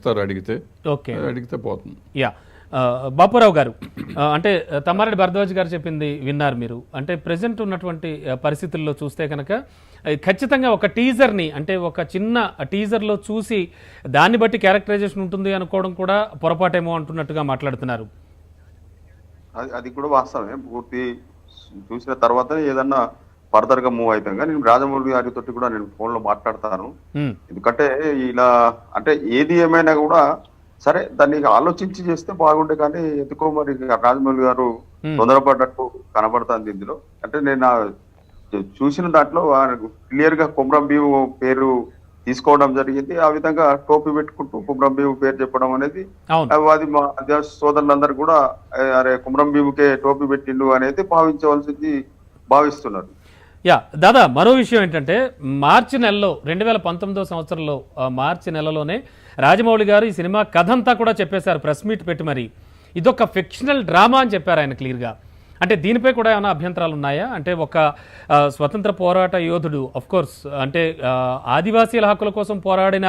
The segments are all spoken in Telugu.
ఇస్తారు అడిగితే ఓకే. అడిగితే పోతుంది. యా. బాపురావు గారు అంటే తమ్మారెడ్డి భరద్వాజ్ గారు చెప్పింది విన్నారు మీరు. అంటే ప్రజెంట్ ఉన్నటువంటి పరిస్థితుల్లో చూస్తే కనుక ఖచ్చితంగా ఒక టీజర్ని అంటే ఒక చిన్న టీజర్లో చూసి దాన్ని బట్టి క్యారెక్టరైజేషన్ ఉంటుంది అనుకోవడం కూడా పొరపాటేమో అంటున్నట్టుగా మాట్లాడుతున్నారు. అది అది కూడా వాస్తవమే. పూర్తి చూసిన తర్వాత ఏదన్నా ఫర్దర్గా మూవ్ అవుతాం కానీ నేను రాజమౌళి గారితో కూడా నేను ఫోన్లో మాట్లాడతాను ఎందుకంటే ఇలా అంటే ఏది ఏమైనా కూడా సరే దాన్ని ఆలోచించి చేస్తే బాగుండే కానీ ఎందుకో మరి రాజమౌళి గారు. తొందరపడ్డట్టు కనబడుతుంది ఇందులో. అంటే నేను చూసిన దాంట్లో క్లియర్గా కుమ్రం భీము పేరు తీసుకోవడం జరిగింది. ఆ విధంగా టోపీ పెట్టుకుంటూ కుమ్రం భీము పేరు చెప్పడం అనేది అది మా సోదరులందరూ కూడా అరే కుమ్రం భీముకే టోపీ పెట్టిండు అనేది భావించవలసింది భావిస్తున్నారు. యా దాదా మరో విషయం ఏంటంటే మార్చి నెలలో రెండు వేల పంతొమ్మిదో సంవత్సరంలో మార్చి నెలలోనే రాజమౌళి గారు ఈ సినిమా కథ అంతా కూడా చెప్పేశారు ప్రెస్ మీట్ పెట్టి మరి. ఇదొక ఫిక్షనల్ డ్రామా అని చెప్పారు ఆయన క్లియర్గా. అంటే దీనిపై కూడా ఏమైనా అభ్యంతరాలు ఉన్నాయా? అంటే ఒక స్వతంత్ర పోరాట యోధుడు కోర్స్ అంటే ఆదివాసీల హక్కుల కోసం పోరాడిన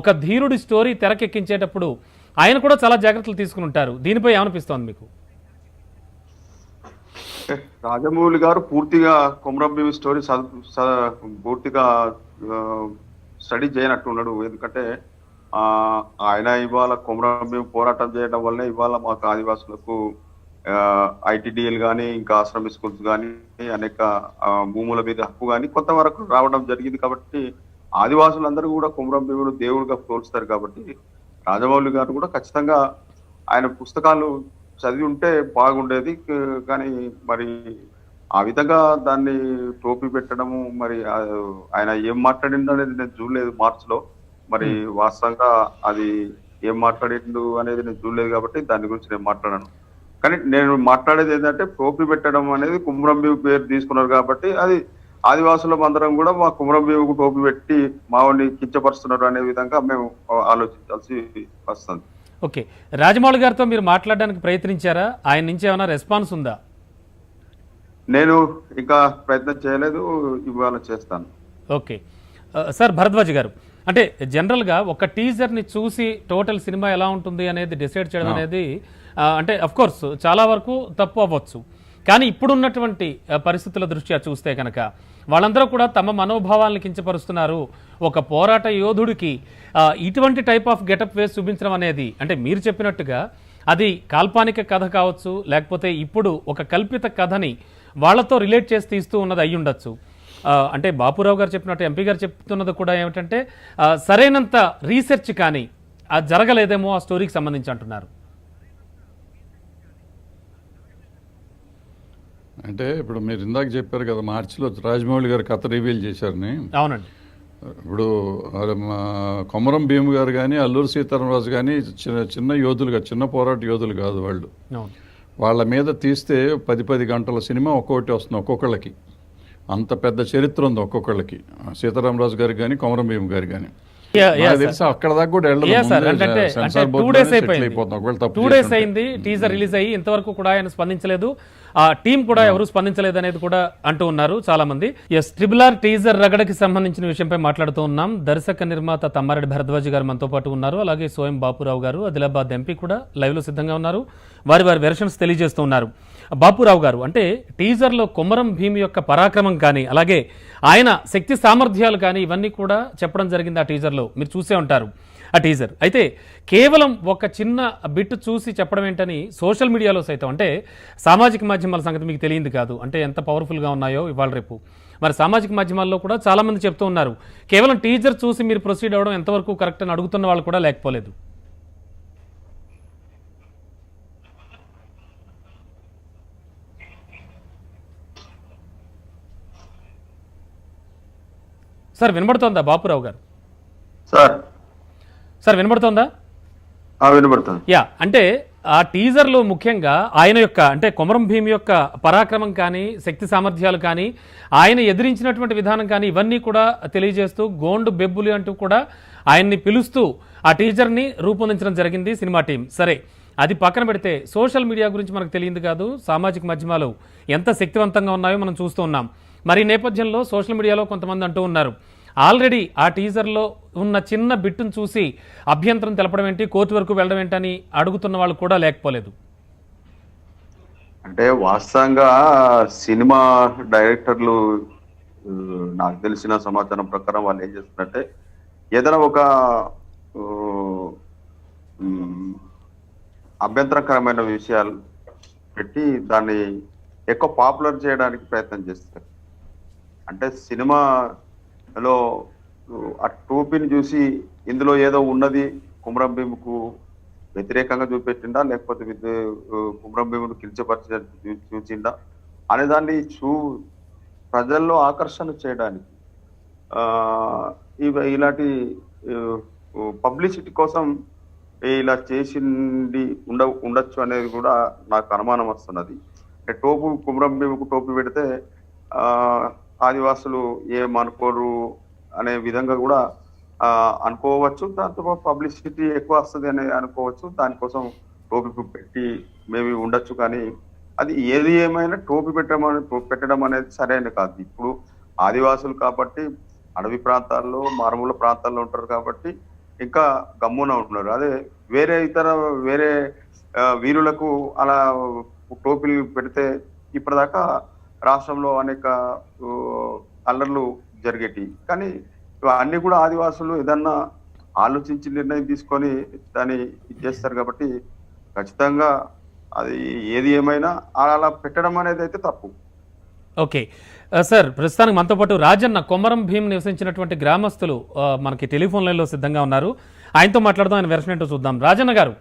ఒక ధీరుడి స్టోరీ తెరకెక్కించేటప్పుడు ఆయన కూడా చాలా జాగ్రత్తలు తీసుకుని ఉంటారు. దీనిపై ఏమనిపిస్తోంది మీకు? రాజమౌళి గారు పూర్తిగా కుమ్రం భీము స్టోరీ పూర్తిగా స్టడీ చేయనట్టున్నాడు ఎందుకంటే ఆ ఆయన ఇవాళ కుమ్రం భీము పోరాటం చేయడం వల్ల ఇవాళ మాకు ఆదివాసులకు ఐటీడీఎల్ కానీ ఇంకా ఆశ్రమ స్కూల్స్ కానీ అనేక భూముల మీద హక్కు కానీ కొంతవరకు రావడం జరిగింది కాబట్టి ఆదివాసులందరూ కూడా కుమరం భీమును దేవుడిగా పోల్స్తారు కాబట్టి రాజమౌళి గారు కూడా ఖచ్చితంగా ఆయన పుస్తకాలు చదివి ఉంటే బాగుండేది కానీ మరి ఆ విధంగా దాన్ని టోపీ పెట్టడము మరి ఆయన ఏం మాట్లాడిండు అనేది నేను చూడలేదు మార్చ్లో మరి వాస్తవంగా అది ఏం మాట్లాడిండు అనేది నేను చూడలేదు కాబట్టి దాని గురించి నేను మాట్లాడాను. కానీ నేను మాట్లాడేది ఏంటంటే టోపీ పెట్టడం అనేది కుమ్రం భీము పేరు తీసుకున్నారు కాబట్టి అది ఆదివాసులం అందరం కూడా మా కుమ్రం భీముకు టోపీ పెట్టి మావాడిని కించపరుస్తున్నారు అనే విధంగా మేము ఆలోచించాల్సి వస్తుంది. ఓకే. రాజమౌళి గారితో మీరు మాట్లాడడానికి ప్రయత్నించారా? ఆయన నుంచి ఏమైనా రెస్పాన్స్ ఉందా? నేను ఇంకా ప్రయత్నం చేయలేదు ఇవాళ చేస్తాను. ఓకే. సార్ భరద్వాజ్ గారు అంటే జనరల్గా ఒక టీజర్ని చూసి టోటల్ సినిమా ఎలా ఉంటుంది అనేది డిసైడ్ చేయడం అనేది అంటే అఫ్ కోర్స్ చాలా వరకు తప్పు అవ్వచ్చు. కానీ ఇప్పుడున్నటువంటి పరిస్థితుల దృష్ట్యా చూస్తే కనుక వాళ్ళందరూ కూడా తమ మనోభావాలను కించపరుస్తున్నారు. ఒక పోరాట యోధుడికి ఇటువంటి టైప్ ఆఫ్ గెటప్ వేసి చూపించడం అనేది అంటే మీరు చెప్పినట్టుగా అది కాల్పానిక కథ కావచ్చు లేకపోతే ఇప్పుడు ఒక కల్పిత కథని వాళ్ళతో రిలేట్ చేసి తీస్తూ ఉన్నది అయి ఉండొచ్చు. అంటే బాపురావు గారు చెప్పినట్టు ఎంపీ గారు చెప్తున్నది కూడా ఏమిటంటే సరైనంత రీసెర్చ్ కానీ అది జరగలేదేమో ఆ స్టోరీకి సంబంధించి అంటున్నారు. అంటే ఇప్పుడు మీరు ఇందాక చెప్పారు కదా మార్చిలో రాజమౌళి గారు కథ రివీల్ చేశారని. అవునండి. ఇప్పుడు కొమరం భీము గారు కానీ అల్లూరు సీతారామరాజు కానీ చిన్న చిన్న యోధులు కాదు చిన్న పోరాట యోధులు కాదు వాళ్ళు. వాళ్ళ మీద తీస్తే పది పది గంటల సినిమా ఒక్కొక్కటి వస్తుంది ఒక్కొక్కళ్ళకి. అంత పెద్ద చరిత్ర ఉంది ఒక్కొక్కళ్ళకి. సీతారామరాజు గారికి కానీ కొమరం భీము గారి కానీ అక్కడ దాకా కూడా అంటే టూ డేస్ అయిపోయింది. టూ. అయింది టీజర్ రిలీజ్ అయ్యి ఇంతవరకు కూడా ఆయన స్పందించలేదు. ఆ టీం కూడా ఎవరు స్పందించలేదు అనేది కూడా అంటూ ఉన్నారు చాలా మంది ఎస్ ట్రిబులార్ టీజర్ రగడకి సంబంధించిన విషయంపై మాట్లాడుతూ ఉన్నాం. దర్శక నిర్మాత తమ్మారెడ్డి భరద్వాజ్ గారు మనతో పాటు ఉన్నారు. అలాగే సోయం బాపురావు గారు ఆదిలాబాద్ ఎంపీ కూడా లైవ్లో సిద్ధంగా ఉన్నారు. వారి వారి వెర్షన్స్ తెలియజేస్తూ ఉన్నారు. బాపురావు గారు. అంటే టీజర్లో కొమరం భీమి యొక్క పరాక్రమం కానీ అలాగే ఆయన శక్తి సామర్థ్యాలు కానీ ఇవన్నీ కూడా చెప్పడం జరిగింది ఆ టీజర్లో. మీరు చూసే ఉంటారు ఆ టీజర్. అయితే కేవలం ఒక చిన్న బిట్ చూసి చెప్పడం ఏంటని సోషల్ మీడియాలో సైతం అంటే సామాజిక మాధ్యమాల సంగతి మీకు తెలియదు కాదు. అంటే ఎంత పవర్ఫుల్గా ఉన్నాయో ఇవాళ రేపు. మరి సామాజిక మాధ్యమాల్లో కూడా చాలామంది చెప్తూ ఉన్నారు. కేవలం టీజర్ చూసి మీరు ప్రొసీడ్ అవ్వడం ఎంతవరకు కరెక్ట్ అని అడుగుతున్న వాళ్ళు కూడా లేకపోలేదు. సార్ వినబడుతోందా బాపురావు గారు? సార్. సార్ వినబడుతోందా? వినబడుతుంది. యా అంటే ఆ టీజర్లో ముఖ్యంగా ఆయన యొక్క అంటే కొమరం భీమ్ యొక్క పరాక్రమం కానీ శక్తి సామర్థ్యాలు కానీ ఆయన ఎదిరించినటువంటి విధానం కానీ ఇవన్నీ కూడా తెలియజేస్తూ గోండు బెబ్బులి అంటూ కూడా ఆయన్ని పిలుస్తూ ఆ టీజర్ని రూపొందించడం జరిగింది సినిమా టీం సరే అది పక్కన పెడితే సోషల్ మీడియా గురించి మనకు తెలియదు కాదు. సామాజిక మాధ్యమాలు ఎంత శక్తివంతంగా ఉన్నాయో మనం చూస్తూ ఉన్నాం. మరి నేపథ్యంలో సోషల్ మీడియాలో కొంతమంది అంటూ ఉన్నారు. ఆల్రెడీ ఆ టీజర్లో ఉన్న చిన్న బిట్టును చూసి అభ్యంతరం తెలపడం ఏంటి కోర్టు వరకు వెళ్ళడం ఏంటని అడుగుతున్న వాళ్ళు కూడా లేకపోలేదు. అంటే వాస్తవంగా సినిమా డైరెక్టర్లు నాకు తెలిసిన సమాచారం ప్రకారం వాళ్ళు ఏం చేస్తున్నారంటే ఏదైనా ఒక అభ్యంతరకరమైన విషయాలు పెట్టి దాన్ని ఎక్కువ పాపులర్ చేయడానికి ప్రయత్నం చేస్తారు అంటే సినిమాలో ఆ టోపీని చూసి ఇందులో ఏదో ఉన్నది కుమరం భీముకు వ్యతిరేకంగా చూపెట్టిండా లేకపోతే విద్ కుమరం భీమును కిల్చపరిచి చూ- చూచిండా అనే దాన్ని చూ ప్రజల్లో ఆకర్షణ చేయడానికి ఇవి ఇలాంటి పబ్లిసిటీ కోసం ఇలా చేసింది ఉండ ఉండొచ్చు అనేది కూడా నాకు అనుమానం వస్తున్నది. అంటే టోపు కుమరం భీముకు టోపీ పెడితే ఆదివాసులు ఏమనుకోరు అనే విధంగా కూడా అనుకోవచ్చు. దాంతో పబ్లిసిటీ ఎక్కువ వస్తుంది అని అనుకోవచ్చు. దానికోసం టోపీ పెట్టి మేబీ ఉండొచ్చు కానీ అది ఏది ఏమైనా టోపీ పెట్టడం పెట్టడం అనేది సరైన కాదు. ఇప్పుడు ఆదివాసులు కాబట్టి అడవి ప్రాంతాల్లో మారుమూల ప్రాంతాల్లో ఉంటారు కాబట్టి ఇంకా గమ్మున ఉంటున్నారు అదే వేరే ఇతర వేరే వీరులకు అలా టోపీలు పెడితే ఇప్పటిదాకా రాష్ట్రంలో అనేక అల్లర్లు జరిగేటి. కానీ అన్ని కూడా ఆదివాసులు ఏదన్నా ఆలోచించి నిర్ణయం తీసుకొని దాన్ని ఇది చేస్తారు కాబట్టి ఖచ్చితంగా అది ఏది ఏమైనా అలా పెట్టడం అనేది అయితే తప్పు. ఓకే. సార్ ప్రస్తుతానికి మనతో పాటు రాజన్న కొమరం భీం నివసించినటువంటి గ్రామస్తులు మనకి టెలిఫోన్ లైన్లో సిద్ధంగా ఉన్నారు. ఆయనతో మాట్లాడదాం ఆయన వెర్షన్ ఏంటో చూద్దాం. రాజన్న గారు.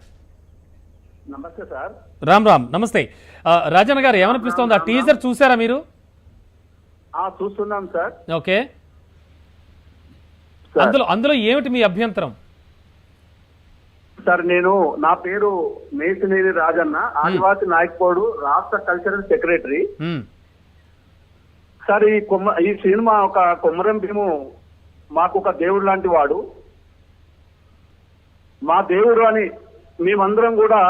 నమస్తే సార్. రామ్ రామ్ నమస్తే. రాజన్న గారు ఏమనిపిస్తోంది ఆ టీజర్ చూసారా మీరు? ఆ చూస్తున్నాం సార్. ఓకే. అందులో అందులో ఏమిటి మీ అభ్యంతరం? సార్ నేను నా పేరు మేసినేని రాజన్న ఆదివాసి నాయక్పోడు రాష్ట్ర కల్చరల్ సెక్రటరీ. సార్ ఈ కొమ్మ ఈ సినిమా ఒక కొమ్మరం భీము మాకు ఒక దేవుడు లాంటి వాడు. మా దేవుడు అని మేమందరం కూడా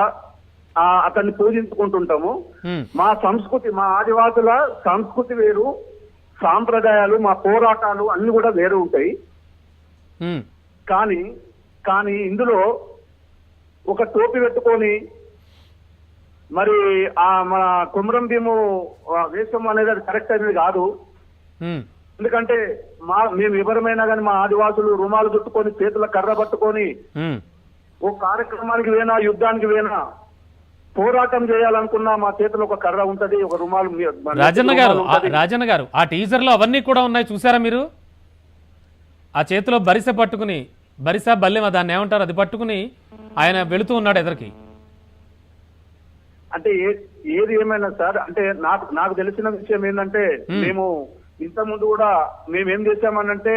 అతన్ని పూజించుకుంటుంటాము. మా సంస్కృతి మా ఆదివాసుల సంస్కృతి వేరు సాంప్రదాయాలు మా పోరాటాలు అన్ని కూడా వేరు ఉంటాయి. కానీ కానీ ఇందులో ఒక టోపీ పెట్టుకొని మరి ఆ మన కుమరం భీము వేషం అనేది అది కరెక్ట్ అనేది కాదు. ఎందుకంటే మా మేము ఎవరమైనా కానీ మా ఆదివాసులు రుమాలు చుట్టుకొని చేతుల కర్ర పట్టుకొని. ఓ కార్యక్రమానికి వేనా యుద్ధానికి వేనా పోరాటం చేయాలనుకున్నా మా చేతిలో ఒక కర్ర ఉంటది ఒక రుమాలు రాజన్న గారు. రాజన్న గారు ఆ టీజర్లో అవన్నీ కూడా ఉన్నాయి చూసారా మీరు ఆ చేతిలో బరిసె పట్టుకుని బరిస బల్లెమ దాన్ని ఏమంటారు అది పట్టుకుని ఆయన వెళుతూ ఉన్నాడు ఎదరికి అంటే ఏది ఏమైనా సార్ అంటే నాకు నాకు తెలిసిన విషయం ఏంటంటే మ్మ్. మేము ఇంత ముందు కూడా మేము ఏం చేశామనంటే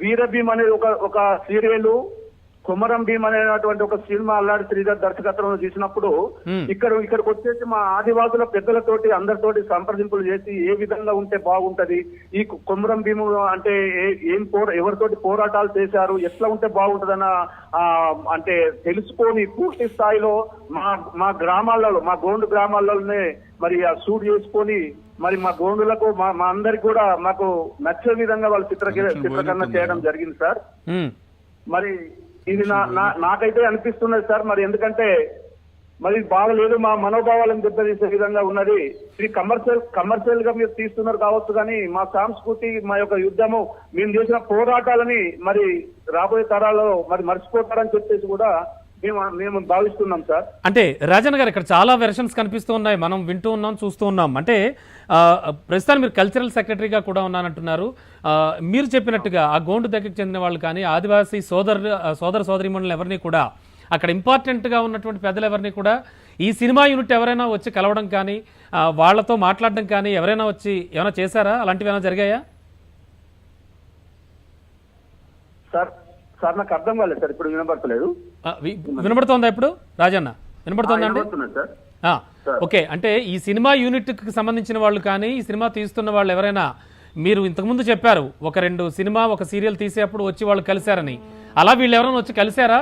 వీర భీమ్ అనేది ఒక ఒక సీరియల్ కుమరం భీమ్ అనేటువంటి ఒక సినిమా అల్లాడి శ్రీధర్ దర్శకత్వంలో తీసినప్పుడు మ్మ్. ఇక్కడ ఇక్కడికి వచ్చేసి మా ఆదివాసుల పెద్దలతోటి అందరితోటి సంప్రదింపులు చేసి ఏ విధంగా ఉంటే బాగుంటది? ఈ కుమరం భీము అంటే ఏ- పోరా ఎవరితోటి పోరాటాలు చేశారు? ఎట్లా ఉంటే బాగుంటదన్న అంటే తెలుసుకొని పూర్తి స్థాయిలో మా మా గ్రామాలలో మా గోండు గ్రామాలలోనే మరి ఆ షూట్ చేసుకొని మరి మా గోండులకు మా మా అందరికి కూడా మాకు నచ్చే విధంగా వాళ్ళు చిత్ర చిత్రీకరణ చేయడం జరిగింది సార్. ఉమ్, మరి ఇది నా నాకైతే అనిపిస్తున్నది సార్ మరి ఎందుకంటే మరి బాగలేదు మా మనోభావాలను దెబ్బతీసే విధంగా ఉన్నది. ఇది కమర్షియల్ కమర్షియల్గా మీరు తీస్తున్నారు కావచ్చు కానీ మా సంస్కృతి మా యొక్క యుద్ధము మేము చేసిన పోరాటాలని మరి రాబోయే తరాల్లో మరి మర్చిపోతారని చెప్పేసి కూడా మేము మేము భావిస్తున్నాం సార్. అంటే రాజన్న గారు ఇక్కడ చాలా వెర్షన్స్ కనిపిస్తూ ఉన్నాయి. మనం వింటూ ఉన్నాం చూస్తూ ఉన్నాం. అంటే ఆ, ప్రస్తుతానికి మీరు కల్చరల్ సెక్రటరీగా కూడా ఉన్నానంటున్నారు. మీరు చెప్పినట్టుగా ఆ గోండు దగ్గరికి చెందిన వాళ్ళు కానీ ఆదివాసీ సోదరు సోదర సోదరిమణులు ఎవరిని కూడా అక్కడ ఇంపార్టెంట్గా ఉన్నటువంటి పెద్దలు ఎవరిని కూడా ఈ సినిమా యూనిట్ ఎవరైనా వచ్చి కలవడం కానీ వాళ్ళతో మాట్లాడడం కానీ ఎవరైనా వచ్చి ఏమైనా చేశారా? అలాంటివి ఏమైనా జరిగాయా? సార్ సార్ నాకు అర్థం కాలేదు సార్ ఇప్పుడు వినపడతలేదు ఆ, వి- వినబడుతోందా ఇప్పుడు? రాజన్న వినబడుతోందా అండి? సార్. ఓకే అంటే ఈ సినిమా యూనిట్కి సంబంధించిన వాళ్ళు కానీ ఈ సినిమా తీస్తున్న వాళ్ళు ఎవరైనా మీరు ఇంతకుముందు చెప్పారు ఒక రెండు సినిమా ఒక సీరియల్ తీసేటప్పుడు వచ్చి వాళ్ళు కలిశారని. అలా వీళ్ళు ఎవరైనా వచ్చి కలిశారా?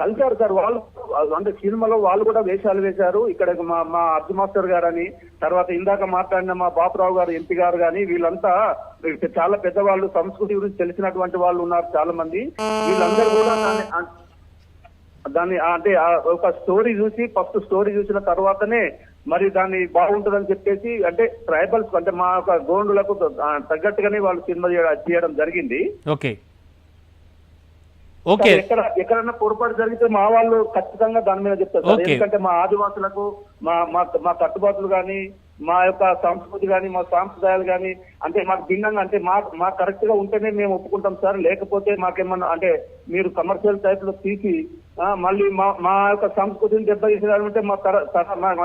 కలిశారు సార్. వాళ్ళు అంటే సినిమాలో వాళ్ళు కూడా వేషాలు వేశారు. ఇక్కడ మా మా అర్జు మాస్టర్ గారు అని తర్వాత ఇందాక మాట్లాడిన మా బాపురావు గారు ఎంపీ గారు కానీ వీళ్ళంతా చాలా పెద్దవాళ్ళు సంస్కృతి గురించి తెలిసినటువంటి వాళ్ళు ఉన్నారు చాలా మంది వీళ్ళందరూ కూడా దాన్ని దాన్ని అంటే ఒక స్టోరీ చూసి ఫస్ట్ స్టోరీ చూసిన తర్వాతనే మరి దాన్ని బాగుంటుందని చెప్పేసి అంటే ట్రైబల్స్ అంటే మా యొక్క గోండులకు తగ్గట్టుగానే వాళ్ళు సినిమా చేయడం జరిగింది. ఓకే. ఓకే. ఎక్కడ ఎక్కడన్నా పొరపాటు జరిగితే మా వాళ్ళు ఖచ్చితంగా దాని మీద చెప్తారు సార్. ఎందుకంటే మా ఆదివాసులకు మా మా మా కట్టుబాట్లు కానీ మా యొక్క సంస్కృతి కానీ మా సాంప్రదాయాలు కానీ అంటే మాకు భిన్నంగా అంటే మా మా కరెక్ట్గా ఉంటేనే మేము ఒప్పుకుంటాం సార్. లేకపోతే మాకేమన్నా అంటే మీరు కమర్షియల్ టైప్లో తీసి మళ్ళీ మా మా యొక్క సంస్కృతిని దెబ్బతీసేయాలంటే మా తర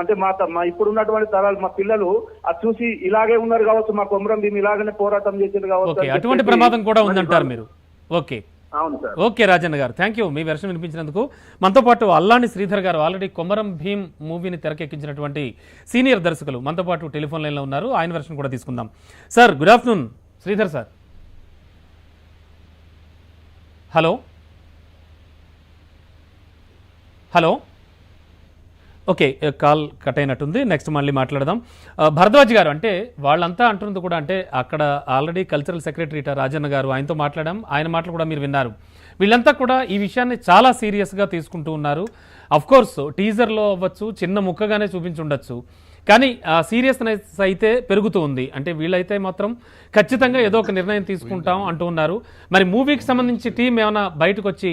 అంటే మా మా ఇప్పుడు ఉన్నటువంటి తరాలు మా పిల్లలు అది చూసి ఇలాగే ఉన్నారు కావచ్చు మా కొమరం భీమ్ ఇలాగనే పోరాటం చేసేది కావచ్చు అటువంటి ప్రమాదం కూడా ఉందంటారు మీరు. ఓకే. ఓకే రాజన్న గారు థ్యాంక్ యూ మీ వెర్షన్ వినిపించినందుకు. మనతో పాటు అల్లాని శ్రీధర్ గారు ఆల్రెడీ కొమరం భీమ్ మూవీని తెరకెక్కించినటువంటి సీనియర్ దర్శకులు. మనతో పాటు టెలిఫోన్ లైన్లో ఉన్నారు. ఆయన వెర్షన్ కూడా తీసుకుందాం. Sir good afternoon Sridhar sir. Hello. Hello. Okay call cut అయినట్టుంది నెక్స్ట్ మళ్ళీ మాట్లాడదాం. భరద్వాజ్ గారు అంటే వాళ్ళంతా అంటున్నది కూడా అంటే అక్కడ ఆల్రెడీ కల్చరల్ సెక్రటరీ రాజన్న గారు ఆయనతో మాట్లాడాం. ఆయన మాటలు కూడా మీరు విన్నారు. వీళ్ళంతా కూడా ఈ విషయాన్ని చాలా సీరియస్గా తీసుకుంటూ ఉన్నారు. అఫ్కోర్స్ టీజర్లో అవ్వచ్చు చిన్న ముక్కగానే చూపించుండొచ్చు. కానీ ఆ సీరియస్నెస్ అయితే పెరుగుతూ ఉంది. అంటే వీళ్ళైతే మాత్రం ఖచ్చితంగా ఏదో ఒక నిర్ణయం తీసుకుంటాం అంటూ ఉన్నారు. మరి మూవీకి సంబంధించి టీం ఏమైనా బయటకు వచ్చి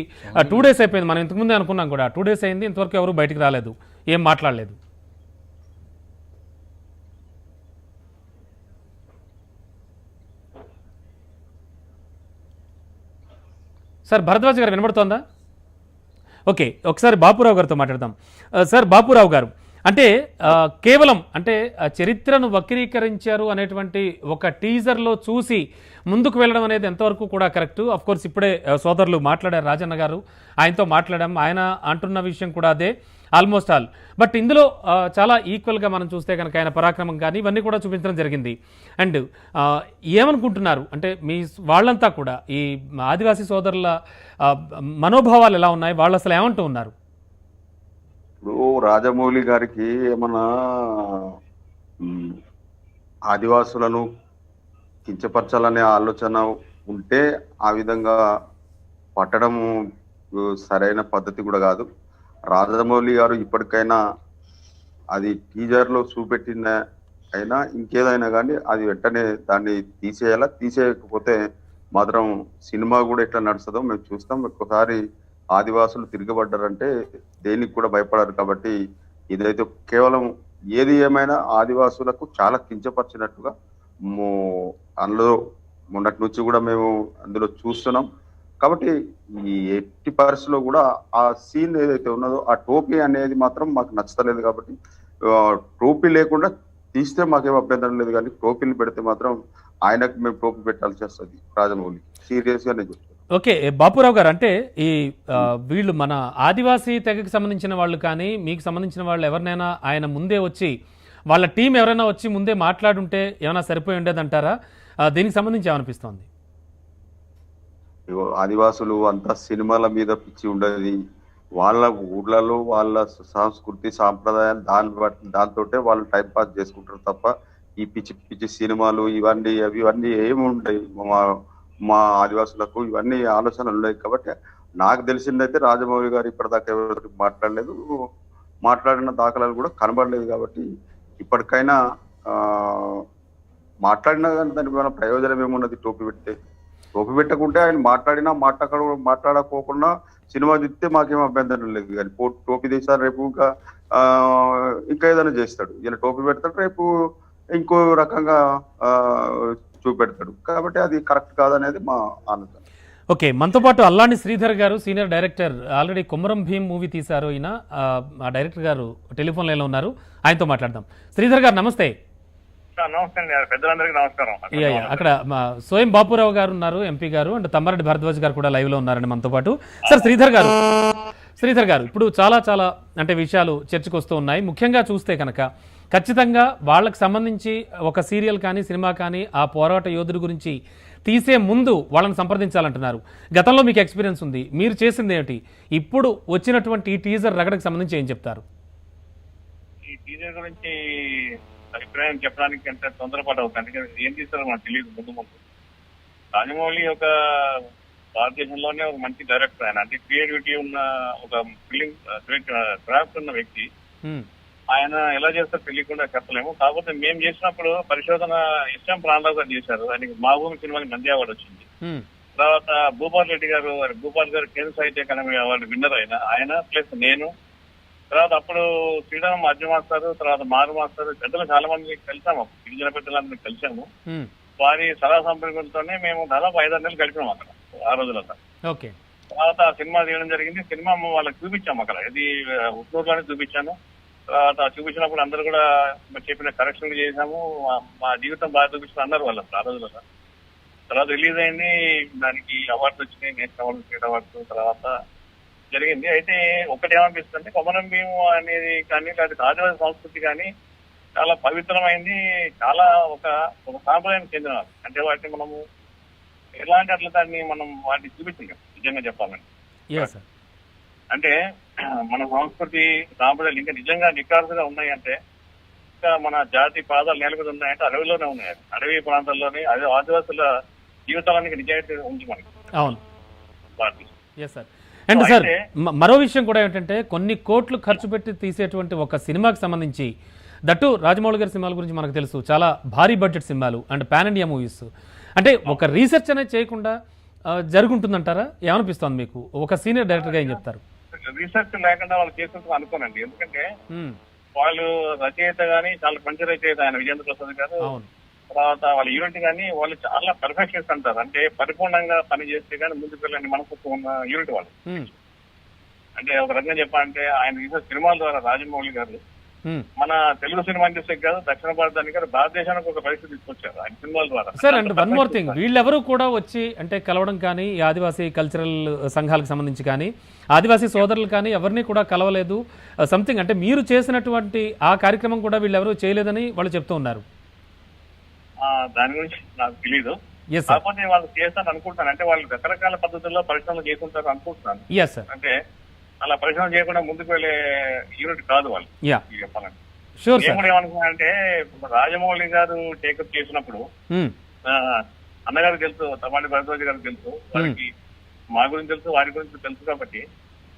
టూ డేస్ అయిపోయింది. మనం ఇంతకుముందే అనుకున్నాం కూడా. టూ డేస్ అయింది ఇంతవరకు ఎవరు బయటకు రాలేదు. ఏం మాట్లాడలేదు. సార్ భరద్వాజ్ గారు వినబడుతోందా? ఓకే ఒకసారి బాపురావు గారితో మాట్లాడదాం. సార్ బాపురావు గారు అంటే కేవలం అంటే ఆ చరిత్రను వక్రీకరించారు అనేటువంటి ఒక టీజర్లో చూసి ముందుకు వెళ్ళడం అనేది ఎంతవరకు కూడా కరెక్ట్? అఫ్ కోర్స్ ఇప్పుడే సోదరులు మాట్లాడారు రాజన్న గారు ఆయనతో మాట్లాడాం ఆయన అంటున్న విషయం కూడా అదే. Almost all. బట్ ఇందులో చాలా ఈక్వల్గా మనం చూస్తే కనుక ఆయన పరాక్రమం కానీ ఇవన్నీ కూడా చూపించడం జరిగింది. అండ్ ఏమనుకుంటున్నారు? అంటే మీ వాళ్ళంతా కూడా ఈ ఆదివాసీ సోదరుల మనోభావాలు ఎలా ఉన్నాయి? వాళ్ళు అసలు ఏమంటూ ఉన్నారు? ఇప్పుడు రాజమౌళి గారికి ఏమన్నా ఆదివాసులను కించపరచాలనే ఆలోచన ఉంటే ఆ విధంగా పట్టడము సరైన పద్ధతి కూడా కాదు. రాజమౌళి గారు ఇప్పటికైనా అది టీజర్లో చూపెట్టిన అయినా ఇంకేదైనా కానీ అది వెంటనే దాన్ని తీసేయాలా? తీసేయకపోతే మాత్రం సినిమా కూడా ఎట్లా నడుస్తుందో మేము చూస్తాం. ఒక్కసారి ఆదివాసులు తిరగబడ్డారంటే దేనికి కూడా భయపడరు కాబట్టి ఇదైతే కేవలం ఏది ఏమైనా ఆదివాసులకు చాలా కించపరిచినట్టుగా అందులో మొన్నటి నుంచి కూడా మేము అందులో చూస్తున్నాం. కాబట్టి ఈ ఎట్టి పరిస్థితిలో కూడా ఆ సీన్ ఏదైతే ఉన్నదో ఆ టోపీ అనేది మాత్రం మాకు నచ్చలేదు కాబట్టి టోపీ లేకుండా తీస్తే మాకేం అభ్యంతరం లేదు కానీ టోపీలు పెడితే మాత్రం ఆయనకు మేము టోపీ పెట్టాల్సి వస్తుంది రాజమౌళి సీరియస్గా నేను ఓకే బాపురావు గారు అంటే ఈ వీళ్ళు మన ఆదివాసీ తెగకి సంబంధించిన వాళ్ళు కానీ మీకు సంబంధించిన వాళ్ళు ఎవరినైనా ఆయన ముందే వచ్చి వాళ్ళ టీం ఎవరైనా వచ్చి ముందే మాట్లాడుంటే ఏమైనా సరిపోయి ఉండేదంటారా? అంటారా దీనికి సంబంధించి ఏమనిపిస్తోంది? ఆదివాసులు అంతా సినిమాల మీద పిచ్చి ఉండేది. వాళ్ళ ఊర్లలో వాళ్ళ సంస్కృతి సాంప్రదాయాలు దాని బట్టి దాంతోటే వాళ్ళు టైం పాస్ చేసుకుంటారు తప్ప ఈ పిచ్చి పిచ్చి సినిమాలు ఇవన్నీ అవి ఇవన్నీ ఏమి ఉంటాయి మా మా ఆదివాసులకు ఇవన్నీ ఆలోచనలు ఉన్నాయి కాబట్టి నాకు తెలిసిందైతే రాజమౌళి గారు ఇప్పటిదాకా ఎవరికి మాట్లాడలేదు. మాట్లాడిన దాఖలాలు కూడా కనబడలేదు కాబట్టి ఇప్పటికైనా మాట్లాడినా కానీ దాని మన ప్రయోజనం ఏమున్నది టోపీ పెడితే? టోపీ పెట్టకుంటే ఆయన మాట్లాడినా మాట్లాడ మాట్లాడకోకుండా సినిమా చూస్తే మాకేం అభ్యంతరం లేదు. కానీ పో- టోపీ తీసారు రేపు ఇంకా ఇంకా ఏదైనా చేస్తాడు. ఈయన టోపీ పెడతాడు రేపు ఇంకో రకంగా ఆ, చూపెడతాడు. కాబట్టి అది కరెక్ట్ కాదనేది మా ఆలోచన ఓకే మనతో పాటు అల్లాని శ్రీధర్ గారు senior director already Kumaram Bheem movie తీశారు ఈయన. ఆ డైరెక్టర్ గారు టెలిఫోన్ లైన్లో ఉన్నారు. ఆయనతో మాట్లాడదాం. శ్రీధర్ గారు నమస్తే. అక్కడ స్వయం బాపురావు గారు ఉన్నారు ఎంపీ గారు అండ్ తమ్మారెడ్డి భరద్వాజ్ గారు కూడా లైవ్లో ఉన్నారండి మనతో పాటు. సార్ శ్రీధర్ గారు. శ్రీధర్ గారు ఇప్పుడు చాలా చాలా అంటే విషయాలు చర్చకు వస్తూ ఉన్నాయి. ముఖ్యంగా చూస్తే కనుక ఖచ్చితంగా వాళ్ళకి సంబంధించి ఒక సీరియల్ కానీ సినిమా కానీ ఆ పోరాట యోధుడి గురించి తీసే ముందు వాళ్ళని సంప్రదించాలంటున్నారు. గతంలో మీకు ఎక్స్పీరియన్స్ ఉంది. మీరు చేసింది ఏంటి ఇప్పుడు వచ్చినటువంటి ఈ టీజర్ రగడకు సంబంధించి ఏం చెప్తారు? ఈ టీజర్ గురించి అభిప్రాయం చెప్పడానికి ఎంత తొందరపాటు అవుతుంది? ఎందుకంటే ఏం తీస్తారో మనకు తెలియదు ముందు ముందు. రాజమౌళి ఒక భారతదేశంలోనే ఒక మంచి డైరెక్టర్ ఆయన. అంటే క్రియేటివిటీ ఉన్న ఒక ఫిలిం క్రాఫ్ట్ ఉన్న వ్యక్తి. ఆయన ఎలా చేస్తారో తెలియకుండా చెప్పలేము. కాకపోతే మేము చేసినప్పుడు పరిశోధన ఇష్టం ప్రాణరావు గారు చేశారు. ఆయనకి మా భూమి సినిమాకి నంది అవార్డు వచ్చింది. తర్వాత భూపాల్ రెడ్డి గారు భూపాల్ గారు కేంద్ర సాహిత్య అకాడమీ అవార్డు విన్నర్ అయిన ఆయన ప్లస్ నేను తర్వాత అప్పుడు శ్రీరామ్ అర్జున్ మాస్టర్ తర్వాత మారు మాస్టర్ పెద్దలు చాలా మంది కలిసాము. గిరిజన పెద్దలందరినీ కలిసాము. వారి సలహా సంప్రదింపులతోనే మేము దాదాపు ఐదారు నెలలు గడిపినాం అక్కడ ఆ రోజులంతా ఓకే. తర్వాత ఆ సినిమా తీయడం జరిగింది. సినిమా వాళ్ళకి చూపించాము అక్కడ. ఇది ఉట్నూరులోనే చూపించాను. తర్వాత చూపించినప్పుడు అందరూ కూడా చెప్పిన కరెక్షన్లు చేశాము. మా- జీవితం బాగా చూపించిన అన్నారు వాళ్ళు ఆ రోజుల్లో. తర్వాత రిలీజ్ అయింది. దానికి అవార్డ్స్ వచ్చినాయి. నేషనల్ అవార్డు స్టేట్ అవార్డ్స్ తర్వాత జరిగింది. అయితే ఒకటి ఏమనిపిస్తుంది? కొమరం భీము అనేది కానీ లేదా ఆదివాసీ సంస్కృతి కానీ చాలా పవిత్రమైంది. చాలా ఒక ఒక సాంప్రదాయం చెందిన అంటే వాటిని మనము ఎలాంటి అట్లా దాన్ని మనం వాటిని చూపించలేం నిజంగా సార్ అంటే మన సంస్కృతి సాంప్రదాయాలు ఇంకా నిజంగా నికార్సుగా ఉన్నాయంటే ఇంకా మన జాతి పాదాలు నేలకొది ఉన్నాయంటే అడవిలోనే ఉన్నాయి అడవి ప్రాంతాల్లోనే అదే ఆదివాసుల జీవితానికి నిజాయితీ ఉంది మనకి. అవును. ఎస్ సార్ అండ్ సార్ మరో విషయం కూడా ఏంటంటే కొన్ని కోట్లు ఖర్చు పెట్టి తీసేటువంటి ఒక సినిమాకి సంబంధించి దట్టు రాజమౌళి గారి సినిమాల గురించి మనకు తెలుసు. చాలా భారీ బడ్జెట్ సినిమాలు అండ్ పాన్ ఇండియా మూవీస్. అంటే ఒక రీసెర్చ్ అనేది చేయకుండా జరుగుంటుందంటారా ఏమనిపిస్తోంది మీకు? ఒక సీనియర్ డైరెక్టర్గా ఏం చెప్తారు? రీసెర్చ్ లేకుండా వాళ్ళు చేసినందుకు అనుకోనండి. ఎందుకంటే వాళ్ళు రచయిత గాని చాలా మంచి రచయిత ఆయన విజేంద్ర ప్రసాద్ గారు. అవును. తర్వాత వాళ్ళ యూనిట్ గాని వాళ్ళు చాలా పర్ఫెక్షన్స్ అంటారు. అంటే పరిపూర్ణంగా పని చేస్తే గానీ ముందుకు వెళ్ళని మనసు ఉన్న యూనిట్ వాళ్ళు. అంటే ఒక రకంగా చెప్పాలంటే ఆయన తీసిన సినిమాల ద్వారా రాజమౌళి గారు. మన తెలుగు సినిమా ఇండస్ట్రీ కాదు దక్షిణ భారతానికి కాదు భారతదేశానికి ఒక పరిస్థితి తీసుకొచ్చారు ఆయన సినిమాల ద్వారా. Sir and one more thing. వీళ్ళెవరూ కూడా వచ్చి అంటే కలవడం కానీ ఈ ఆదివాసీ కల్చరల్ సంఘాలకు సంబంధించి కానీ ఆదివాసీ సోదరులు కానీ ఎవరిని కూడా కలవలేదు. సంథింగ్ అంటే మీరు చేసినటువంటి ఆ కార్యక్రమం కూడా వీళ్ళెవరూ చేయలేదని వాళ్ళు చెప్తూ ఉన్నారు. దాని గురించి నాకు సార్ కాకపోతే వాళ్ళు చేస్తాను అనుకుంటాను అంటే వాళ్ళు రకరకాల పద్ధతుల్లో పరిశ్రమలు చేసుకుంటారు అనుకుంటున్నాను. అంటే అలా పరిశ్రమ చేయకుండా ముందుకు వెళ్ళే యూనిట్ కాదు వాళ్ళు. చెప్పాలంటే. నేను కూడా ఏమనుకున్నానంటే రాజమౌళి గారు టేకప్ చేసినప్పుడు ఆ, అన్నగారు తెలుసు తమాడి భరద్వాజ్ గారు తెలుసు వారికి మా గురించి తెలుసు వారి గురించి తెలుసు కాబట్టి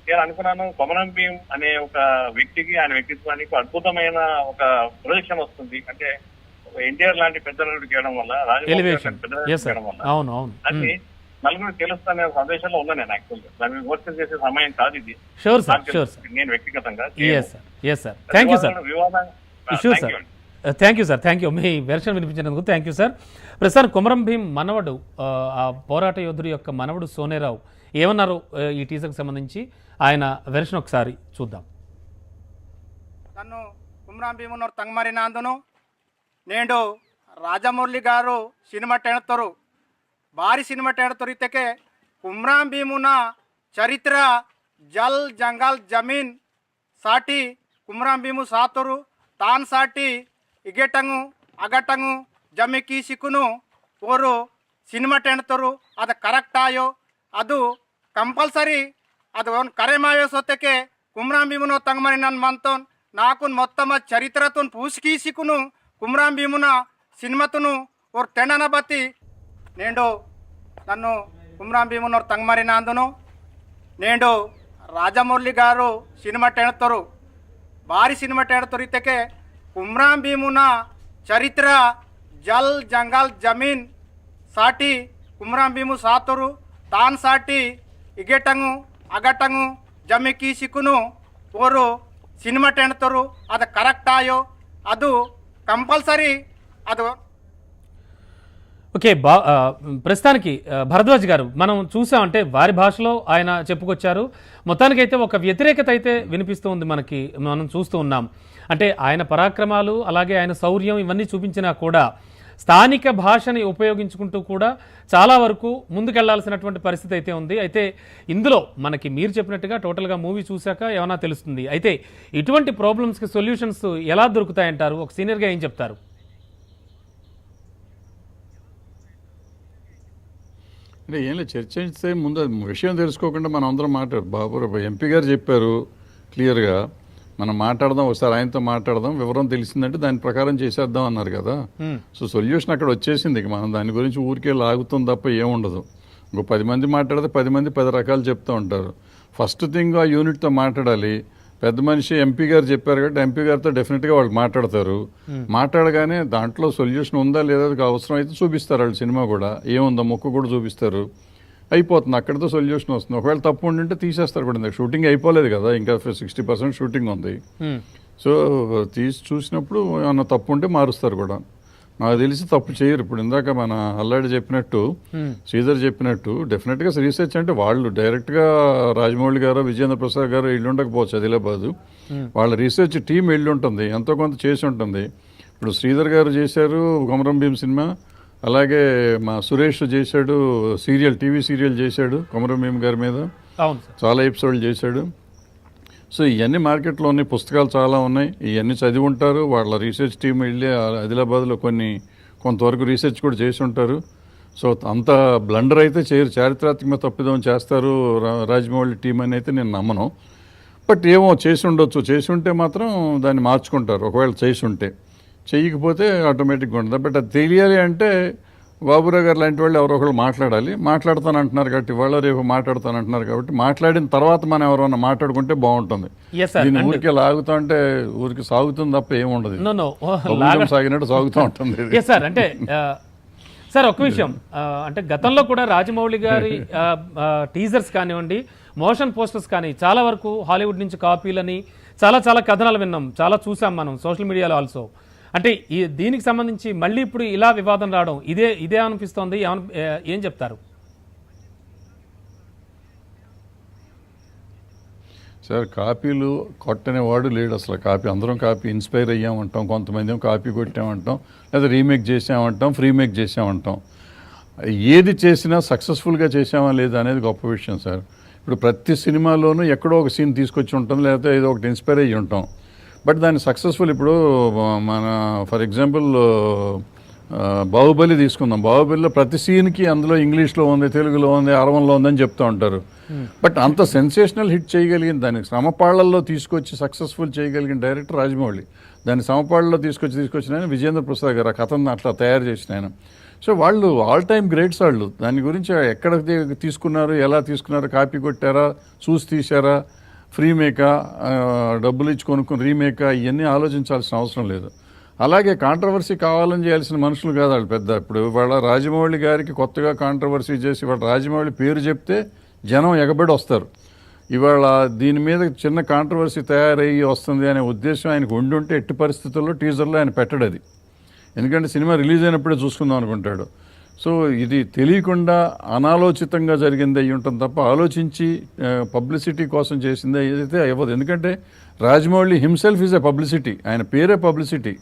నేను అనుకున్నాను కొమరం భీం అనే ఒక వ్యక్తికి ఆయన వ్యక్తిత్వానికి అద్భుతమైన ఒక ప్రొజెక్షన్ వస్తుంది. అంటే ఎన్టీఆర్ లాంటి పెద్దలు చేయడం వల్ల ఎలివేషన్ అది hmm. నలుగురు తెలుస్తానే సందేశంలో ఉన్నా నేను యాక్చువల్గా దాన్ని విమర్శ చేసే సమయం కాదు ఇది. షూర్ సార్ షూర్ సార్ నేను వ్యక్తిగతంగా sir thank you sir thank you me version వినిపించినందుకు థ్యాంక్ యూ సార్ ప్రస్తుతానికి కుమరం భీం మనవడు ఆ పోరాట యోధుడు యొక్క మనవడు సోనేరావు ఏమన్నారు ఈ టీజర్కి సంబంధించి? ఆయన వెర్షన్ ఒకసారి చూద్దాం. నన్ను కుమరం భీమున్నారు తంగమారి నాందును. నేడు రాజమౌళి గారు సినిమా టెణతరు భారీ సినిಮಾ ಟೆಣತೊರಿತಕ್ಕೆ ಕುಮ್ರಾಂ ಭೀಮುನ ಚರಿತ್ರ ಜಲ್ ಜಂಗಲ್ ಜಮೀನ್ ಸಾಟಿ ಕುಮ್ರಾಂ ಭೀಮು ಸಾತರು ತಾನ್ ಸಾಟಿ ಇಗೆಟಂಗು ಅಗಟಂಗು ಜಮಿಕಿ ಸಿಕ್ಕುನು ಅವರು ಸಿನಿಮಾ ಟೆಣತರು ಅದು ಕರೆಕ್ಟ್ ಆಯೋ ಅದು ಕಂಪಲ್ಸರಿ ಅದು ಒಂದು ಕರೆ ಮಾಯೋ ಸೊತ್ತಕ್ಕೆ ಕುಮ್ರಾಂ ಭೀಮುನ ತಂಗಮನಿ ನನ್ನ ಮಂತೋನ್ ನಾಕುನ್ ಮೊತ್ತಮ ಚರಿತ್ರತುನ್ ಪೂಸ್ಕಿ ಸಿಕ್ಕುನು కుమరాం భీమున సినిమాతోను ఓర్ టెండన బతి నేండు నన్ను కుమరాం భీమున తంగమరినందును. నేండు రాజమౌళి గారు సినిమా టెడతారు భారీ సినిమా టెడతారు ఇతకే కుమరాం భీమున చరిత్ర జల్ జంగల్ జమీన్ సాటి కుమరాం భీము సాతురు. తాన్ సాటి ఇగెటంగు అగటంగు జమ్మికి సిక్కును ఓరు సినిమా ಟೆಣ್ತರು అది ಕರೆಕ್ಟ್ ಆಯೋ ಅದು కంపల్సరీ అది. ఓకే బా ప్రస్తుతానికి భరద్వాజ్ గారు మనం చూసామంటే వారి భాషలో ఆయన చెప్పుకొచ్చారు. మొత్తానికైతే ఒక వ్యతిరేకత అయితే వినిపిస్తూ ఉంది మనకి మనం చూస్తూ ఉన్నాం. అంటే ఆయన పరాక్రమాలు అలాగే ఆయన శౌర్యం ఇవన్నీ చూపించినా కూడా స్థానిక భాషని ఉపయోగించుకుంటూ కూడా చాలా వరకు ముందుకెళ్ళాల్సినటువంటి పరిస్థితి అయితే ఉంది. అయితే ఇందులో మనకి మీరు చెప్పినట్టుగా టోటల్గా మూవీ చూశాక ఏమైనా తెలుస్తుంది? అయితే ఇటువంటి ప్రాబ్లమ్స్కి సొల్యూషన్స్ ఎలా దొరుకుతాయంటారు? ఒక సీనియర్గా ఏం చెప్తారు? అంటే ఏం లేదు చర్చించే ముందు విషయం తెలుసుకోకుండా మనం అందరం మాట్లాడు బాబు ఎంపీ గారు చెప్పారు క్లియర్గా. మనం మాట్లాడదాం ఒకసారి ఆయనతో మాట్లాడదాం వివరం తెలిసిందంటే దాని ప్రకారం చేసేద్దాం అన్నారు కదా. సో సొల్యూషన్ అక్కడ వచ్చేసింది. ఇక మనం దాని గురించి ఊరికే లాగుతాం తప్ప ఏముండదు ఇంకో పది మంది మాట్లాడితే పది మంది పది రకాలు చెప్తూ ఉంటారు. ఫస్ట్ థింగ్ ఆ యూనిట్తో మాట్లాడాలి. పెద్ద మనిషి ఎంపీ గారు చెప్పారు కాబట్టి ఎంపీ గారితో డెఫినెట్గా వాళ్ళు మాట్లాడతారు. మాట్లాడగానే దాంట్లో సొల్యూషన్ ఉందా లేదా అవసరం అయితే చూపిస్తారు. వాళ్ళు సినిమా కూడా ఏముందో మొక్క కూడా చూపిస్తారు. అయిపోతుంది. అక్కడితో సొల్యూషన్ వస్తుంది. ఒకవేళ తప్పు ఉండింటే తీసేస్తారు కూడా. షూటింగ్ అయిపోలేదు కదా. ఇంకా సిక్స్టీ పర్సెంట్ షూటింగ్ ఉంది. సో తీసి చూసినప్పుడు ఏమన్నా తప్పు ఉంటే మారుస్తారు కూడా. నాకు తెలిసి తప్పు చేయరు. ఇప్పుడు ఇందాక మన అల్లాడి చెప్పినట్టు శ్రీధర్ చెప్పినట్టు డెఫినెట్గా రీసెర్చ్ అంటే వాళ్ళు డైరెక్ట్గా రాజమౌళి గారు విజేంద్ర ప్రసాద్ గారు ఇల్లు ఉండకపోవచ్చు ఆదిలాబాదు. వాళ్ళ రీసెర్చ్ టీం వెళ్ళి ఉంటుంది. ఎంతో కొంత చేసి ఉంటుంది. ఇప్పుడు శ్రీధర్ గారు చేశారు కొమరం భీం సినిమా. అలాగే మా సురేష్ చేశాడు సీరియల్ టీవీ సీరియల్ చేశాడు కొమరం భీం గారి మీద. అవును చాలా ఎపిసోడ్లు చేశాడు. సో ఇవన్నీ మార్కెట్లో ఉన్నాయి పుస్తకాలు చాలా ఉన్నాయి. ఇవన్నీ చదివి ఉంటారు. వాళ్ళ రీసెర్చ్ టీం వెళ్ళి ఆదిలాబాద్లో కొన్ని కొంతవరకు రీసెర్చ్ కూడా చేసి ఉంటారు. సో అంత బ్లండర్ అయితే చేయరు. చారిత్రాత్మక తప్పిదం చేస్తారు రా- రాజమౌళి టీం అని అయితే నేను నమ్మను. బట్ ఏమో చేసి ఉండొచ్చు. చేసి ఉంటే మాత్రం దాన్ని మార్చుకుంటారు. ఒకవేళ చేసి ఉంటే. చెయ్యకపోతే ఆటోమేటిక్గా ఉంటుంది బట్ అది తెలియాలి అంటే బాబురావు గారు లాంటి వాళ్ళు ఎవరో ఒకళ్ళు మాట్లాడాలి. మాట్లాడతాను అంటున్నారు కాబట్టి ఇవాళ రేపు మాట్లాడతాను అంటున్నారు కాబట్టి మాట్లాడిన తర్వాత మనం ఎవరైనా మాట్లాడుకుంటే బాగుంటుంది. And- ఊరికే లాగుతా అంటే ఊరికి సాగుతుంది తప్ప ఏముండదు సాగినట్టు సాగుతూ ఉంటుంది సార్ అంటే సార్ ఒక విషయం. అంటే గతంలో కూడా రాజమౌళి గారి టీజర్స్ కానివ్వండి మోషన్ పోస్టర్స్ కానీ చాలా వరకు హాలీవుడ్ నుంచి కాపీలని చాలా చాలా కథనాలు విన్నాం. చాలా చూసాం మనం సోషల్ మీడియాలో ఆల్సో అంటే ఈ దీనికి సంబంధించి మళ్ళీ ఇప్పుడు ఇలా వివాదం రావడం ఇదే ఇదే అనిపిస్తోంది ఏం చెప్తారు? సార్ కాపీలు కొట్టనే వాడు లేడు అసలు కాపీ. అందరం కాపీ ఇన్స్పైర్ అయ్యామంటాం కొంతమంది ఏమో కాపీ కొట్టామంటాం లేదా రీమేక్ చేసామంటాం ఫ్రీమేక్ చేసామంటాం ఏది చేసినా సక్సెస్ఫుల్గా చేసామా లేదా అనేది గొప్ప విషయం సార్. ఇప్పుడు ప్రతి సినిమాలోనూ ఎక్కడో ఒక సీన్ తీసుకొచ్చి ఉంటాం లేకపోతే ఏదో ఒకటి ఇన్స్పైర్ అయ్యి ఉంటాం. బట్ దాన్ని సక్సెస్ఫుల్ ఇప్పుడు మన ఫర్ ఎగ్జాంపుల్ బాహుబలి తీసుకుందాం. బాహుబలిలో ప్రతి సీన్కి అందులో ఇంగ్లీష్లో ఉంది తెలుగులో ఉంది అరవంలో ఉందని చెప్తూ ఉంటారు. బట్ అంత సెన్సేషనల్ హిట్ చేయగలిగిన దానికి సమపాళ్ళలో తీసుకొచ్చి సక్సెస్ఫుల్ చేయగలిగిన డైరెక్టర్ రాజమౌళి. దాన్ని సమపాళ్ళలో తీసుకొచ్చి తీసుకొచ్చిన ఆయన విజేంద్ర ప్రసాద్ గారు ఆ కథను అట్లా తయారు చేసిన ఆయన. సో వాళ్ళు ఆల్ టైమ్ గ్రేట్స్ వాళ్ళు. దాని గురించి ఎక్కడ తీసుకున్నారు ఎలా తీసుకున్నారు కాపీ కొట్టారా చూసి తీశారా ఫ్రీ మేకా డబ్బులు ఇచ్చి కొనుక్కుని రీమేకా ఇవన్నీ ఆలోచించాల్సిన అవసరం లేదు. అలాగే కాంట్రవర్సీ కావాలని చేయాల్సిన మనుషులు కాదు వాళ్ళు పెద్ద. ఇప్పుడు వాళ్ళ రాజమౌళి గారికి కొత్తగా కాంట్రవర్సీ చేసి వాళ్ళ రాజమౌళి పేరు చెప్తే జనం ఎగబడి వస్తారు. ఇవాళ దీని మీద చిన్న కాంట్రవర్సీ తయారయ్యి వస్తుంది అనే ఉద్దేశం ఆయనకు ఉండుంటే ఎట్టి పరిస్థితుల్లో టీజర్లో ఆయన పెట్టడది. ఎందుకంటే సినిమా రిలీజ్ అయినప్పుడే చూసుకుందాం అనుకుంటాడు. సో ఇది తెలియకుండా అనాలోచితంగా జరిగింది అయ్యి ఉంటుంది తప్ప ఆలోచించి పబ్లిసిటీ కోసం చేసింది ఏదైతే అవ్వదు. ఎందుకంటే Rajamouli himself is a publicity. ఆయన పేరే పబ్లిసిటీ.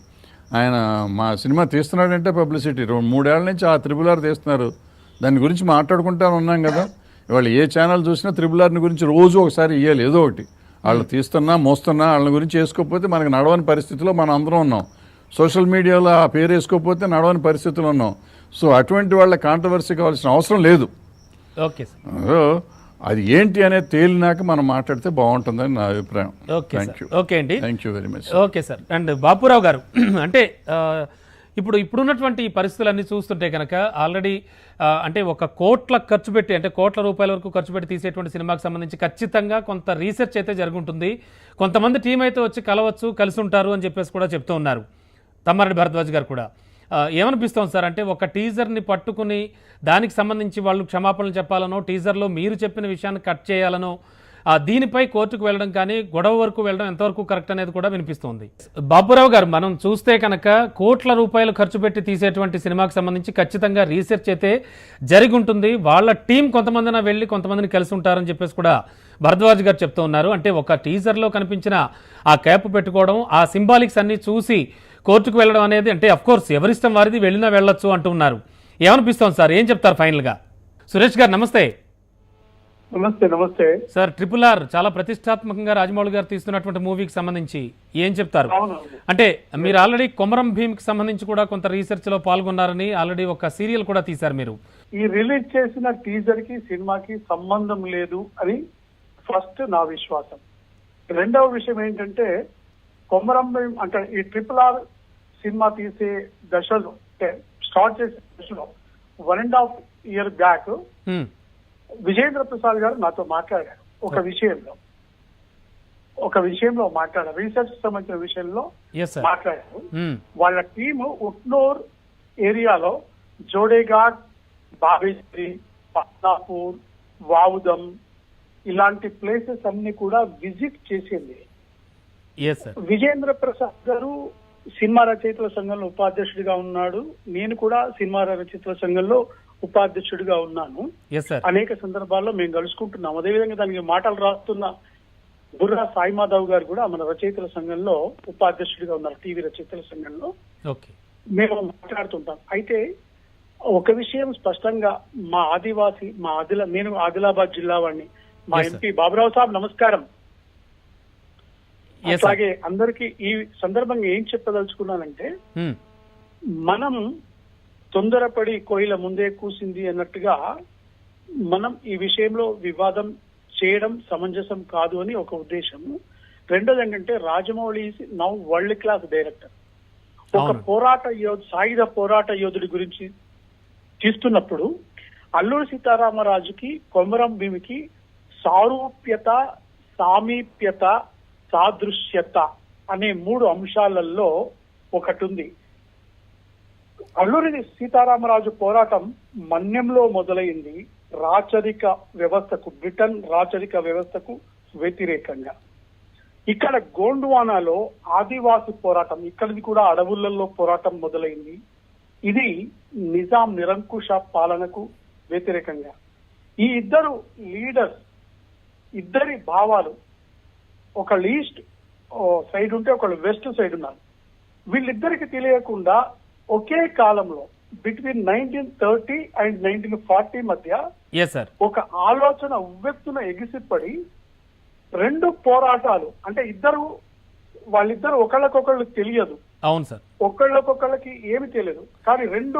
ఆయన మా సినిమా తీస్తున్నాడంటే పబ్లిసిటీ. రెండు మూడేళ్ళ నుంచి ఆ త్రిబుల్ ఆర్ తీస్తున్నారు. దాని గురించి మాట్లాడుకుంటా ఉన్నాం కదా. ఇవాళ ఏ ఛానల్ చూసినా త్రిబుల్ ఆర్ని గురించి రోజు ఒకసారి ఇవ్వాలి ఏదో ఒకటి. వాళ్ళు తీస్తున్నా మోస్తున్నా వాళ్ళని గురించి వేసుకోకపోతే మనకు నడవని పరిస్థితిలో మనం అందరం ఉన్నాం. సోషల్ మీడియాలో ఆ పేరు వేసుకోకపోతే నడవని పరిస్థితులు ఉన్నాం. సో అటువంటి వాళ్ళ కాంట్రవర్సీ కావాల్సిన అవసరం లేదు. Okay sir. సో అది ఏంటి అనేది తేలినాక మనం మాట్లాడితే బాగుంటుందని నా అభిప్రాయం. ఓకే ఓకే అండి. Thank you very much okay sir. And Bapurao గారు అంటే ఇప్పుడు ఇప్పుడున్నటువంటి పరిస్థితులన్నీ చూస్తుంటే కనుక ఆల్రెడీ అంటే ఒక కోట్ల ఖర్చు పెట్టి అంటే కోట్ల రూపాయల వరకు ఖర్చు పెట్టి తీసేటువంటి సినిమాకి సంబంధించి ఖచ్చితంగా కొంత రీసెర్చ్ అయితే జరుగుంటుంది. కొంతమంది టీం అయితే వచ్చి కలవచ్చు కలిసి ఉంటారు అని చెప్పేసి కూడా చెప్తూ ఉన్నారు. తమ్మారెడ్డి భరద్వాజ్ గారు కూడా. ఏమనిపిస్తాం సార్ అంటే ఒక టీజర్ని పట్టుకుని దానికి సంబంధించి వాళ్ళు క్షమాపణలు చెప్పాలనో టీజర్లో మీరు చెప్పిన విషయాన్ని కట్ చేయాలనో దీనిపై కోర్టుకు వెళ్ళడం కానీ గొడవ వరకు వెళ్ళడం ఎంతవరకు కరెక్ట్ అనేది కూడా వినిపిస్తోంది. బాబురావు గారు మనం చూస్తే కనుక కోట్ల రూపాయలు ఖర్చు పెట్టి తీసేటువంటి సినిమాకి సంబంధించి ఖచ్చితంగా రీసెర్చ్ అయితే జరిగి ఉంటుంది వాళ్ళ టీం కొంతమందిన వెళ్ళి కొంతమందిని కలిసి ఉంటారని చెప్పేసి కూడా భరద్వాజ్ గారు చెప్తూ ఉన్నారు. అంటే ఒక టీజర్లో కనిపించిన ఆ క్యాప్ పెట్టుకోవడం ఆ సింబాలిక్స్ అన్ని చూసి కోర్టుకు వెళ్ళడం అనేది అంటే అఫ్ కోర్స్ ఎవరిష్టం వారిది వెళ్ళినా వెళ్ళొచ్చు అంటున్నారు. ఏమనిపిస్తోంది సార్? ఏం చెప్తారు ఫైనల్గా? సురేష్ గారు నమస్తే. నమస్తే నమస్తే. సార్ ట్రిపుల్ ఆర్ చాలా ప్రతిష్టాత్మకంగా రాజమౌళి గారు తీస్తున్నటువంటి మూవీకి సంబంధించి ఏం చెప్తారు? అంటే మీరు ఆల్రెడీ కొమరం భీమ్కి సంబంధించి కూడా కొంత రీసెర్చ్లో పాల్గొన్నారని ఆల్రెడీ ఒక సీరియల్ కూడా తీశారు మీరు. ఈ రిలీజ్ చేసిన టీజర్కి సినిమాకి సంబంధం లేదు అని ఫస్ట్ నా విశ్వాసం. రెండవ విషయం ఏంటంటే కొమరం భీం అంటే ఈ ట్రిపుల్ ఆర్ సినిమా తీసే దశలో స్టార్ట్ చేసే దశలో one and half year back. Vijendra Prasad గారు నాతో మాట్లాడారు ఒక విషయంలో. ఒక విషయంలో మాట్లాడారు. రీసెర్చ్ సంబంధించిన విషయంలో మాట్లాడారు. వాళ్ళ టీము ఉట్నూర్ ఏరియాలో జోడేఘాట్ బాబేశ్వరి పట్నాపూర్ వావుదం ఇలాంటి ప్లేసెస్ అన్ని కూడా విజిట్ చేసింది. విజేంద్ర ప్రసాద్ గారు సినిమా రచయితల సంఘంలో ఉపాధ్యక్షుడిగా ఉన్నాడు. నేను కూడా సినిమా రచయితల సంఘంలో ఉపాధ్యక్షుడిగా ఉన్నాను. అనేక సందర్భాల్లో మేము కలుసుకుంటున్నాం. అదేవిధంగా దానికి మాటలు రాస్తున్న బుర్రా సాయి మాధవ్ గారు కూడా మన రచయితల సంఘంలో ఉపాధ్యక్షుడిగా ఉన్నారు టీవీ రచయితల సంఘంలో. మేము మాట్లాడుతుంటాం. అయితే ఒక విషయం స్పష్టంగా మా ఆదివాసి మా ఆదిలా నేను ఆదిలాబాద్ జిల్లా వాడిని మా. ఎంపీ బాబురావు సాబ్ నమస్కారం. అట్లాగే అందరికి ఈ సందర్భంగా ఏం చెప్పదలుచుకున్నానంటే హ్మ్. మనం తొందరపడి కోయిల ముందే కూసింది అన్నట్టుగా మనం ఈ విషయంలో వివాదం చేయడం సమంజసం కాదు అని ఒక ఉద్దేశం రెండోది ఏంటంటే Rajamouli now world class director ఒక. పోరాట యోధు సాయుధ పోరాట యోధుడి గురించి తీస్తున్నప్పుడు అల్లూరి సీతారామరాజుకి కొమరం భీమికి సారూప్యత సామీప్యత సాదృశ్యత అనే మూడు అంశాలలో ఒకటి ఉంది అల్లూరి సీతారామరాజు పోరాటం మన్యంలో మొదలైంది రాచరిక వ్యవస్థకు బ్రిటన్ రాచరిక వ్యవస్థకు వ్యతిరేకంగా. ఇక్కడ గోండ్వానాలో ఆదివాసి పోరాటం ఇక్కడిది కూడా అడవులలో పోరాటం మొదలైంది. ఇది నిజాం నిరంకుశ పాలనకు వ్యతిరేకంగా. ఈ ఇద్దరు లీడర్స్ ఇద్దరి భావాలు ఒక ఈస్ట్ సైడ్ ఉంటే ఒకళ్ళు వెస్ట్ సైడ్ ఉన్నారు. వీళ్ళిద్దరికి తెలియకుండా ఒకే కాలంలో between nineteen thirty and nineteen forty మధ్య ఒక ఆలోచన ఉవ్వెత్తున ఎగిసిపడి రెండు పోరాటాలు అంటే ఇద్దరు వాళ్ళిద్దరు ఒకళ్ళకొకళ్ళు తెలియదు. అవును సార్ ఒకళ్ళకొకళ్ళకి ఏమి తెలియదు. కానీ రెండు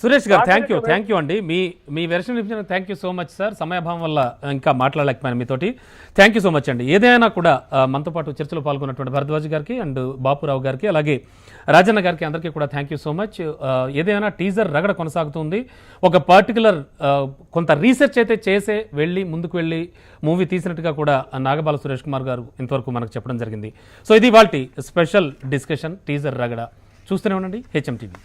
సురేష్ గారు థ్యాంక్ యూ థ్యాంక్ యూ అండి. మీ మీ వెర్షన్ ఇచ్చిన thank you so much sir సమయభావం వల్ల ఇంకా మాట్లాడలేకపోయాను మీతోటి. థ్యాంక్ యూ సో మచ్ అండి. ఏదైనా కూడా మనతో పాటు చర్చలో పాల్గొన్నటువంటి భరద్వాజ్ గారికి అండ్ బాపురావు గారికి అలాగే రాజన్న గారికి అందరికీ కూడా థ్యాంక్ యూ సో మచ్ ఏదైనా టీజర్ రగడ కొనసాగుతుంది. ఒక పర్టికులర్ కొంత రీసెర్చ్ అయితే చేసే వెళ్ళి ముందుకు వెళ్ళి మూవీ తీసినట్టుగా కూడా నాగబాల సురేష్ కుమార్ గారు ఇంతవరకు మనకు చెప్పడం జరిగింది. సో ఇది వాళ్ళ స్పెషల్ డిస్కషన్ టీజర్ రగడ. చూస్తూనే ఉండండి హెచ్ఎం టీవీ